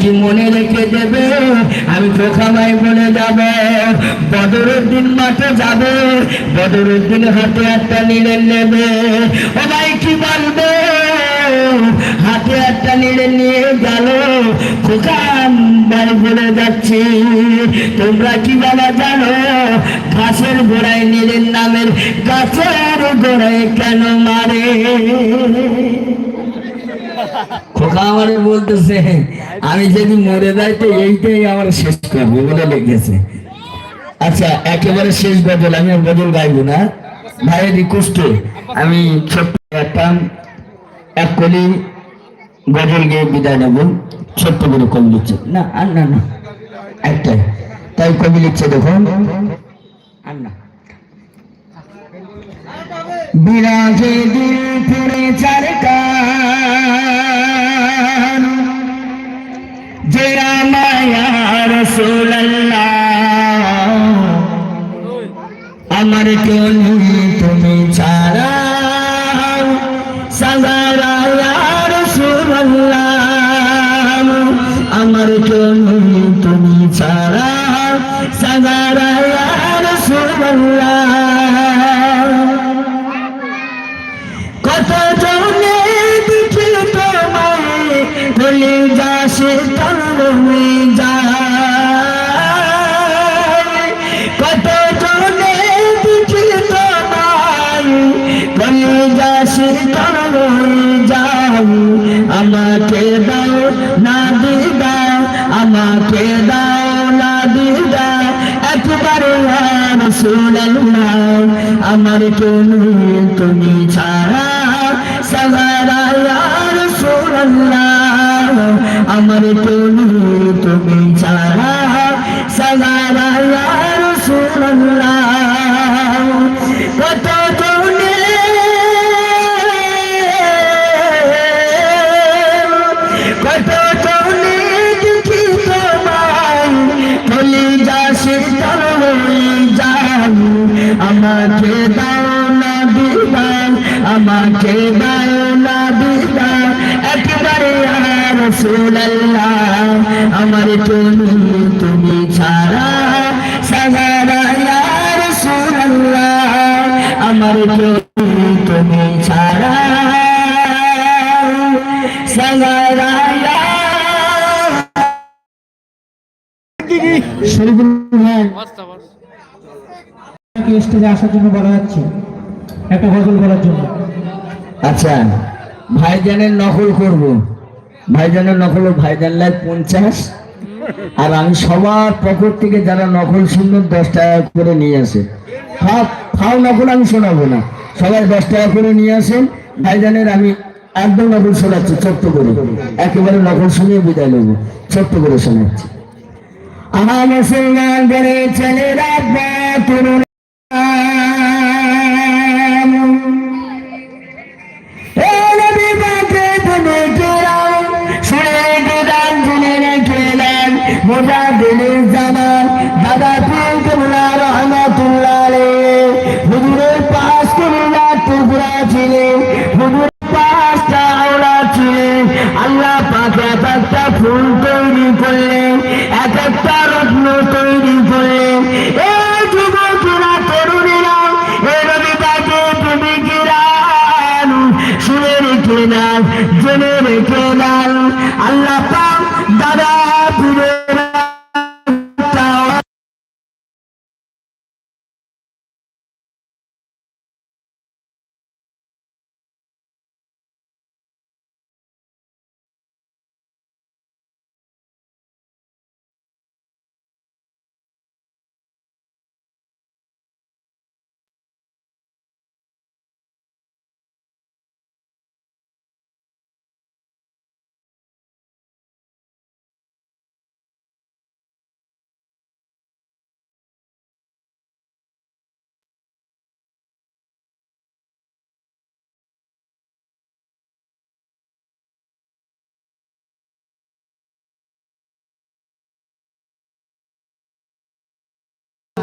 কি মনে রেখে দেবে, আমি চোখামাই বলে যাব বদরের দিন মাঠে যাবে বদরের দিন হাতে একটা নিড়ে নেবে। ও ভাই, কি বলবে? হাতে একটা নিড়ে নিয়ে গেল খোকাম বাড়ি বলে যাচ্ছি, তোমরা কি বাবা জানো ঘাসের গোড়ায় নিড়ের নামের, গাছের গোড়ায় কেন মারে? খোকা আমার বলতেছে, আমি যদি মরে যাই তো এইটাই আমার শেষ করব বলে লিখেছে। আচ্ছা একেবারে শেষ গজল আমি গজল গাইবো না। ভাইয়ের রিকোয়েস্টে আমি ছোট্ট একটা, এক কলি গিয়ে বিদায় নেব। ছোট্ট করে কবি লিখছে না, আর না না একটাই তাই কবি লিখছে দেখুন আর না। বিরাজে দিল পুরে চার আমার কেন তুমি ছাড়া সাগারা আমার কেন তুমি ছাড়া রসুল্লাহ কত জনে দেখি তোমায় বলে যাসে তরমে যায় কত জনে দেখি তোমায় বলে যাসে তরমে যায় আমাকে দাও না দিদাও আমাকে দাও না দিদাও একবারে রসুল্লাহ আমার কোন তুমি ছাড়া? সাগারা আমার কোন তুমি ছাড়া সাগারা আমাকে দাও না দিদাও আমাকে দাও না দিদাও একেবারে রসুল্লাহ আমার তুমি তুমি ছাড়া সাগারা রসুল্লাহ আমার তুমি তুমি ছাড়া সাগারা শরীফুল ভাই স্টেজে আসার জন্য বলা যাচ্ছে? একটা গজল করার জন্য। আচ্ছা ভাইজানের নকল করব। ভাইজানের নকল ভাইজান লাগ পঞ্চাশ। আর আমি সবার পকেট থেকে যারা নকল সুন্দর দশ টাকা করে নিয়ে আসে। ফাও নকল আমি শোনাবো না। সবাই দশ টাকা করে নিয়ে আসেন। ভাইজানের আমি একদম নকল শোনাচ্ছি, ছোট্ট করে। একেবারে নকল শুনিয়ে বিদায় নেব। ছোট্ট করে শোনাচ্ছি। আমার মুসলমান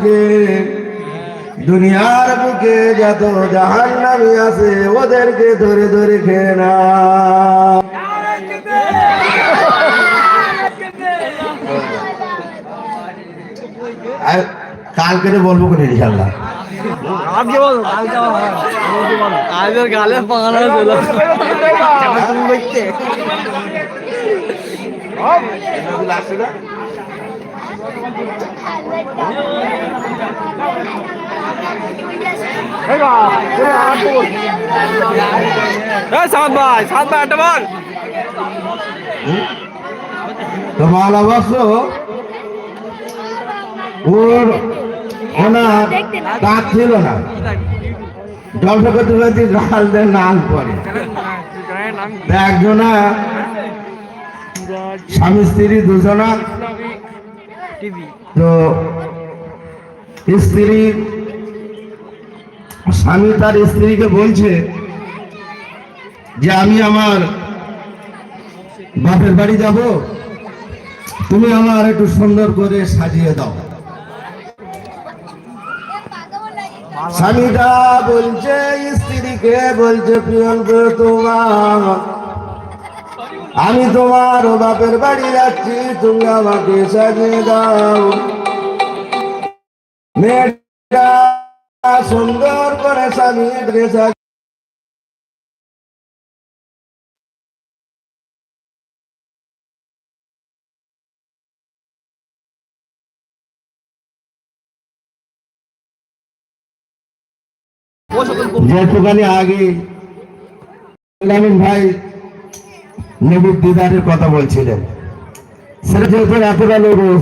বুকে দুনিয়ার বুকে যত জাহান নামি আছে ওদেরকে ধরে ধরে খেয়ে না। কালকে বলব কোন ইনশাল্লাহ আজকে আজকে গালে সাত ভাই অবশ্য ওর ওনার দাঁত ছিল না। গল্প করতে নাল পরে। একজনা স্বামী স্ত্রী দুজনা। তো স্ত্রী, স্বামী তার স্ত্রীকে বলছে যে, আমি আমার বাপের বাড়ি যাব। তুমি আমার একটু সুন্দর করে সাজিয়ে দাও। স্বামীটা বলছে স্ত্রীকে বলছে তোমার, আমি তোমার বাপের বাড়ি যাচ্ছি। তুমি আমাকে সাজিয়ে দাও। সুন্দর করে স্বামী ড্রেস যেটুখানি আগে ভাই নবীর দিদারের কথা বলছিলেন, সেটা যেহেতু এতটা লোক রয়েছে